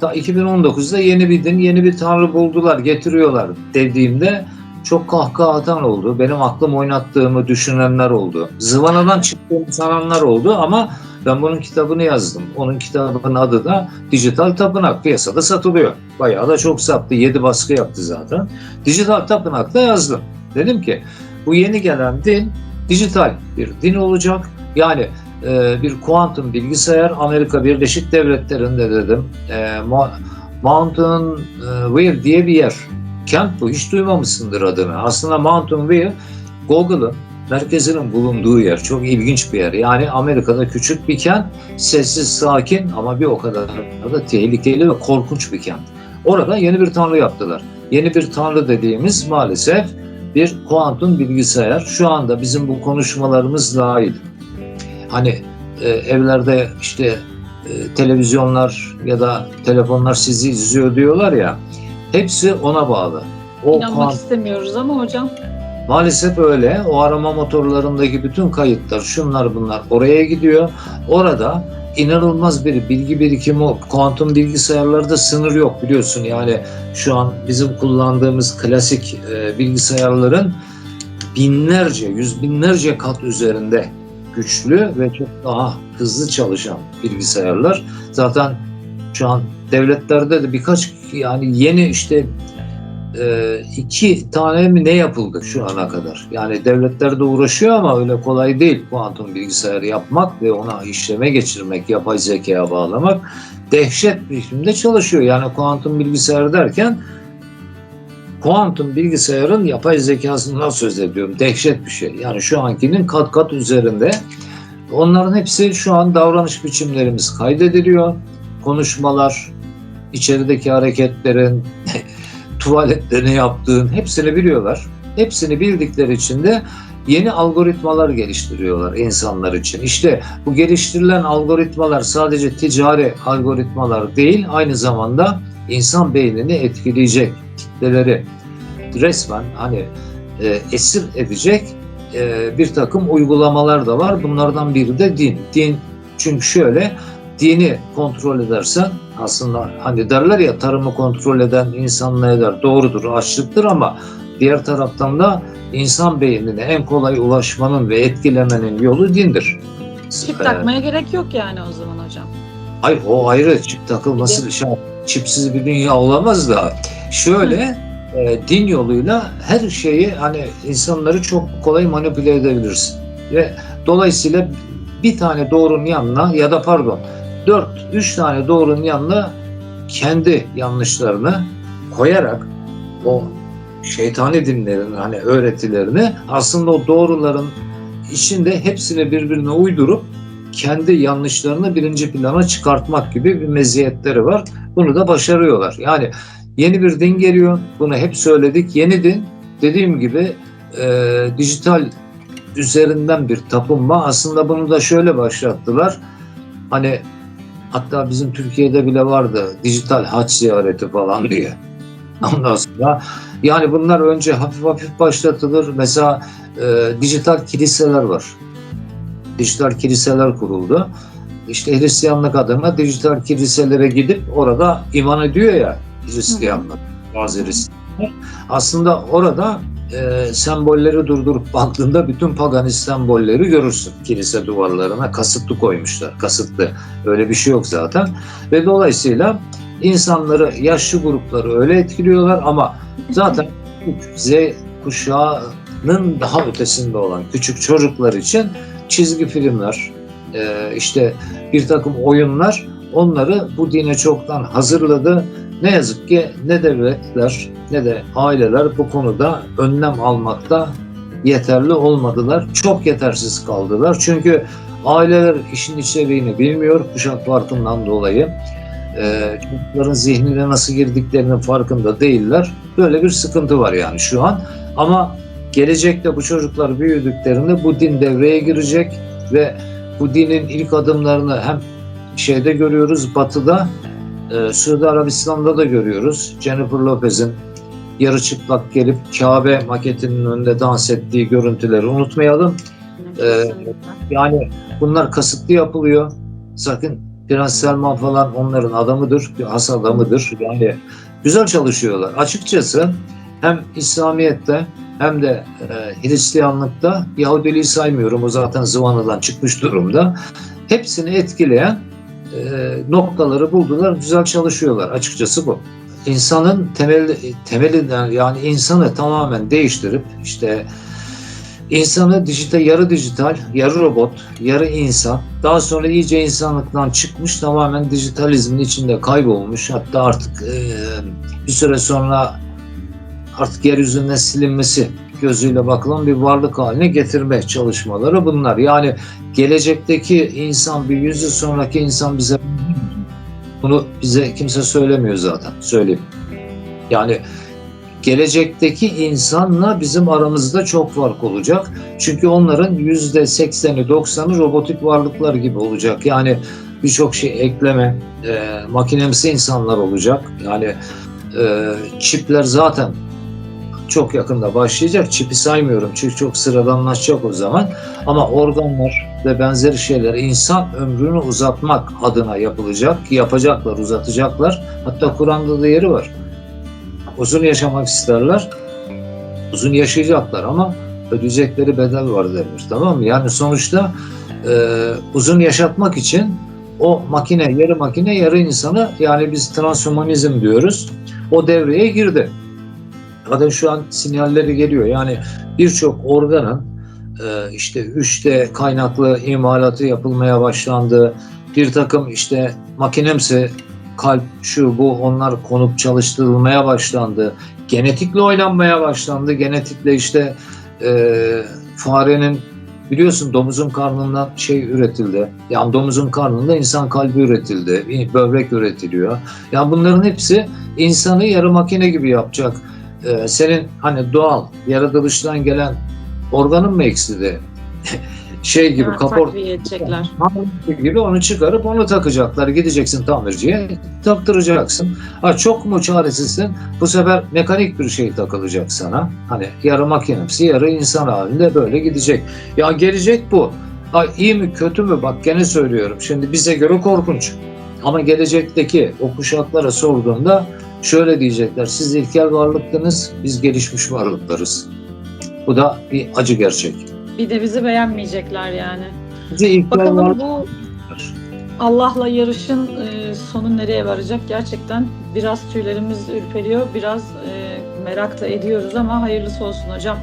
Ta 2019'da yeni bir din, yeni bir tanrı buldular, getiriyorlar dediğimde çok kahkaha atan oldu. Benim aklım oynattığımı düşünenler oldu. Zıvanadan çıktığımı sananlar oldu ama ben bunun kitabını yazdım. Onun kitabının adı da Dijital Tapınak. Piyasada satılıyor. Bayağı da çok sattı. 7 baskı yaptı zaten. Dijital Tapınak'ta yazdım. Dedim ki bu yeni gelen din dijital bir din olacak. Yani e, bir kuantum bilgisayar Amerika Birleşik Devletleri'nde dedim. E, Mo- Mountain View diye bir yer. Kent bu. Hiç duymamışsındır adını. Aslında Mountain View Google'ın merkezinin bulunduğu yer. Çok ilginç bir yer. Yani Amerika'da küçük bir kent. Sessiz, sakin ama bir o kadar da tehlikeli ve korkunç bir kent. Orada yeni bir tanrı yaptılar. Yeni bir tanrı dediğimiz maalesef bir kuantum bilgisayar. Şu anda bizim bu konuşmalarımız dahil. Hani e, evlerde işte e, televizyonlar ya da telefonlar sizi izliyor diyorlar ya. Hepsi ona bağlı. O İnanmak kuant- istemiyoruz ama hocam. Maalesef öyle. O arama motorlarındaki bütün kayıtlar, şunlar bunlar oraya gidiyor. Orada inanılmaz bir bilgi birikimi, kuantum bilgisayarlarda sınır yok biliyorsun. Yani şu an bizim kullandığımız klasik e, bilgisayarların binlerce, yüz binlerce kat üzerinde güçlü ve çok daha hızlı çalışan bilgisayarlar. Zaten şu an devletlerde de birkaç yani yeni işte e, iki tane mi ne yapıldı şu ana kadar? Yani devletler de uğraşıyor ama öyle kolay değil kuantum bilgisayarı yapmak ve ona işleme geçirmek, yapay zekaya bağlamak dehşet bir biçimde çalışıyor. Yani kuantum bilgisayar derken kuantum bilgisayarın yapay zekasından söz ediyorum. Dehşet bir şey. Yani şu ankinin kat kat üzerinde. Onların hepsi şu an davranış biçimlerimiz kaydediliyor. Konuşmalar, içerideki hareketlerin, tuvaletlerini yaptığın hepsini biliyorlar. Hepsini bildikleri için de yeni algoritmalar geliştiriyorlar insanlar için. İşte bu geliştirilen algoritmalar sadece ticari algoritmalar değil, aynı zamanda insan beynini etkileyecek kitleleri resmen hani e, esir edecek e, bir takım uygulamalar da var. Bunlardan biri de din. Din çünkü şöyle dini kontrol edersen aslında hani derler ya tarımı kontrol eden insan ne eder? Doğrudur, açlıktır ama diğer taraftan da insan beynine en kolay ulaşmanın ve etkilemenin yolu dindir. Çip Ee, takmaya gerek yok yani o zaman hocam. Hayır o ayrı çip takılması şey, çipsiz bir dünya olamaz da şöyle e, din yoluyla her şeyi hani insanları çok kolay manipüle edebilirsin ve dolayısıyla bir tane doğrunun yanına ya da pardon dört üç tane doğrunun yanına kendi yanlışlarını koyarak o şeytani dinlerin hani öğretilerini aslında o doğruların içinde hepsini birbirine uydurup kendi yanlışlarını birinci plana çıkartmak gibi bir meziyetleri var. Bunu da başarıyorlar. Yani yeni bir din geliyor. Bunu hep söyledik. Yeni din dediğim gibi e, dijital üzerinden bir tapınma. Aslında bunu da şöyle başlattılar. Hani hatta bizim Türkiye'de bile vardı dijital haç ziyareti falan diye. Ondan sonra yani bunlar önce hafif hafif başlatılır. Mesela e, dijital kiliseler var dijital kiliseler kuruldu. İşte Hristiyanlık adına dijital kiliselere gidip orada iman ediyor ya Hristiyanlık, bazı Hristiyanlar. Aslında orada e, sembolleri durdurup baktığında bütün paganist sembolleri görürsün. Kilise duvarlarına kasıtlı koymuşlar. Kasıtlı. Öyle bir şey yok zaten. Ve dolayısıyla insanları, yaşlı grupları öyle etkiliyorlar ama zaten Z kuşağının daha ötesinde olan küçük çocuklar için çizgi filmler, işte bir takım oyunlar onları bu dine çoktan hazırladı. Ne yazık ki ne devletler ne de aileler bu konuda önlem almakta yeterli olmadılar. Çok yetersiz kaldılar. Çünkü aileler işin içeriğini bilmiyor kuşak farkından dolayı. E, çocukların zihnine nasıl girdiklerinin farkında değiller. Böyle bir sıkıntı var yani şu an. Ama gelecekte bu çocuklar büyüdüklerinde bu din devreye girecek ve bu dinin ilk adımlarını hem şeyde görüyoruz batıda e, Suudi Arabistan'da da görüyoruz. Jennifer Lopez'in yarı çıplak gelip Kabe maketinin önünde dans ettiği görüntüleri unutmayalım. Kesinlikle. Yani bunlar kasıtlı yapılıyor. Sakın Prens Selman falan onların adamıdır, bir has adamıdır. Yani güzel çalışıyorlar. Açıkçası hem İslamiyet'te hem de e, Hristiyanlıkta Yahudiliği saymıyorum. O zaten zıvanadan çıkmış durumda. Hepsini etkileyen e, noktaları buldular. Güzel çalışıyorlar. Açıkçası bu. İnsanın temel, temelinden yani insanı tamamen değiştirip işte İnsanı dijital, yarı dijital, yarı robot, yarı insan. Daha sonra iyice insanlıktan çıkmış, tamamen dijitalizmin içinde kaybolmuş. Hatta artık e, bir süre sonra artık yeryüzünden silinmesi gözüyle bakılan bir varlık haline getirme çalışmaları bunlar. Yani gelecekteki insan bir yüz yıl sonraki insan bize bunu bize kimse söylemiyor zaten. Söyleyeyim. Yani gelecekteki insanla bizim aramızda çok fark olacak. Çünkü onların yüzde sekseni, doksanı robotik varlıklar gibi olacak. Yani birçok şey ekleme, e, makinemsi insanlar olacak. Yani e, çipler zaten çok yakında başlayacak. Çipi saymıyorum çünkü çok sıradanlaşacak o zaman. Ama organlar ve benzeri şeyler insan ömrünü uzatmak adına yapılacak. Yapacaklar, uzatacaklar. Hatta Kur'an'da da yeri var uzun yaşamak isterler. Uzun yaşayacaklar ama ödeyecekleri bedel var denir. Tamam mı? Yani sonuçta e, uzun yaşatmak için o makine, yarı makine, yarı insanı yani biz transhumanizm diyoruz. O devreye girdi. Zaten şu an sinyalleri geliyor. Yani birçok organın e, işte 3D kaynaklı imalatı yapılmaya başlandı. Bir takım işte makinemsi kalp şu bu onlar konup çalıştırılmaya başlandı. Genetikle oynanmaya başlandı. Genetikle işte e, farenin biliyorsun domuzun karnından şey üretildi. Yani domuzun karnında insan kalbi üretildi. Böbrek üretiliyor. Yani bunların hepsi insanı yarı makine gibi yapacak. E, senin hani doğal yaratılıştan gelen organın mı eksildi? şey gibi Ha, kapor takviye edecekler. Tamirci gibi onu çıkarıp onu takacaklar. Gideceksin tamirciye taktıracaksın. Ha çok mu çaresizsin? Bu sefer mekanik bir şey takılacak sana. Hani yarı makinemsi yarı insan halinde böyle gidecek. Ya gelecek bu. Ha iyi mi kötü mü? Bak gene söylüyorum. Şimdi bize göre korkunç. Ama gelecekteki o kuşaklara sorduğunda şöyle diyecekler. Siz ilkel varlıktınız, biz gelişmiş varlıklarız. Bu da bir acı gerçek. Bir de bizi beğenmeyecekler yani. Bizi ilkel Bakalım varlıklar. bu Allah'la yarışın e, sonu nereye varacak? Gerçekten biraz tüylerimiz ürperiyor, biraz e, merak da ediyoruz ama hayırlısı olsun hocam.